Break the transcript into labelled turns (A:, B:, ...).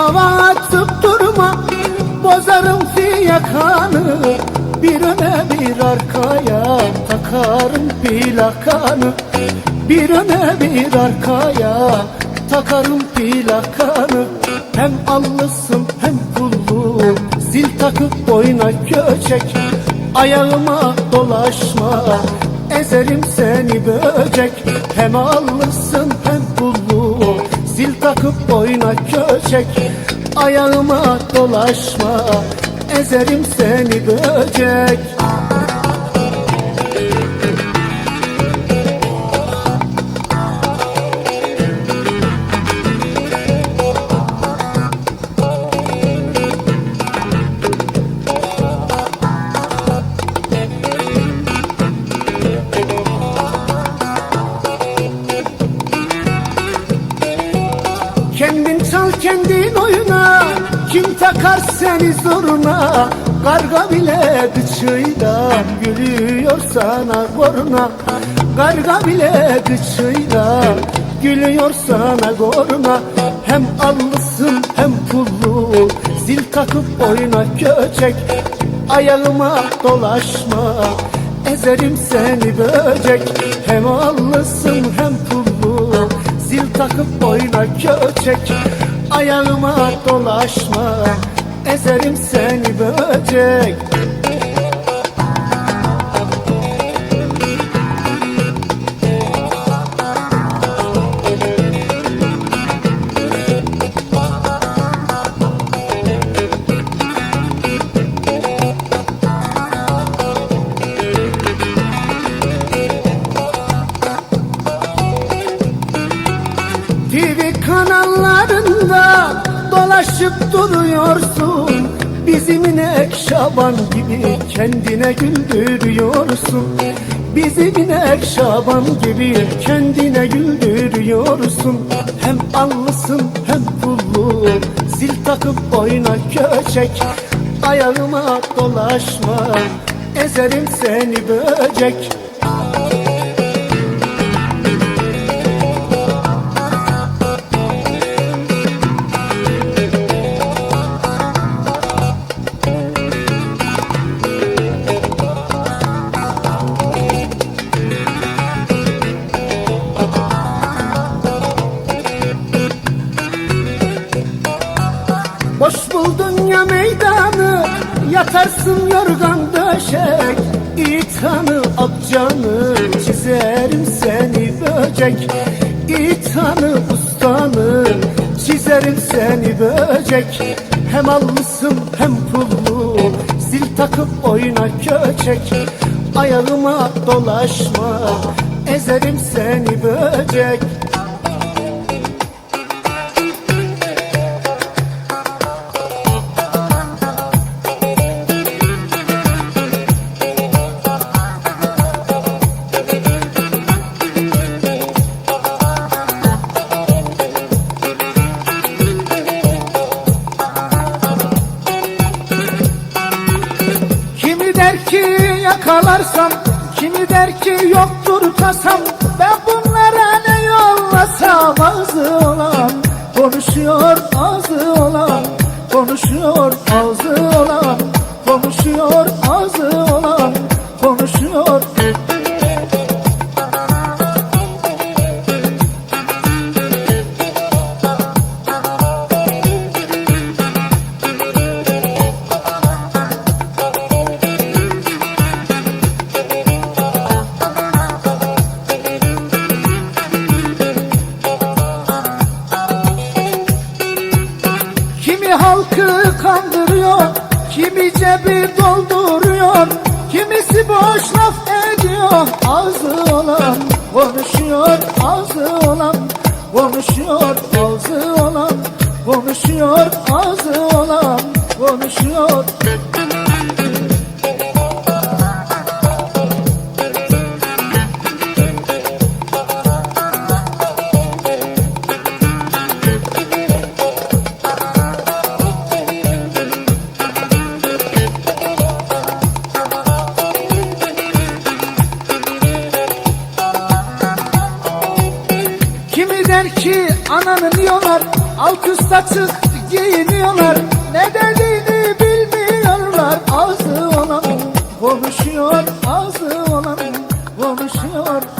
A: hava atıp durma Bozarım fiyakanı Bir öne bir arkaya Takarım plakanı. Bir öne bir arkaya Takarım plakanı. Hem allısın hem kullu Zil takıp boyna köçek Ayağıma dolaşma Ezerim seni böcek. Hem allısın hem takıp boyuna köçek Ayağıma dolaşma Ezerim seni böcek Takar seni zoruna. Karga bile gıçıyla Gülüyor sana korna Karga bile gıçıyla Gülüyor sana korna Hem allısın hem pullu Zil takıp oyna köçek Ayağıma dolaşma Ezerim seni böcek. Hem allısın hem pullu Zil takıp boyuna köçek Ayağıma dolaşma Ezerim seni böcek TV kanallarında dolaşıp duruyorsun. Bizim inek şaban gibi kendine güldürüyorsun. Bizim inek şaban gibi kendine güldürüyorsun. Hem allısın hem pullu. Zil takıp boyuna köçek Ayağıma dolaşma. Ezerim seni böcek Boş buldun ya meydanı Yatarsın yorgan döşek. İyi tanı akcanı Çizerim seni böcek. İyi tanı ustanı Çizerim seni böcek. Hem allısın hem pullu Zil takıp oyna köçek. Ayağıma dolaşma Ezerim seni böcek yakalarsam Kimi der ki yoktur tasam Ben bunlara ne yollasam Ağzı olan konuşuyor ağzı olan Konuşuyor ağzı olan Konuşuyor ağzı olan kandırıyor, kimi cebi dolduruyor, kimisi boş laf ediyor. Ağzı olan konuşuyor, mi der ki ananın yolar Alt üst taksız giyiniyorlar? Ne dediğini bilmiyorlar Ağzı olan konuşuyor Ağzı olan konuşuyor.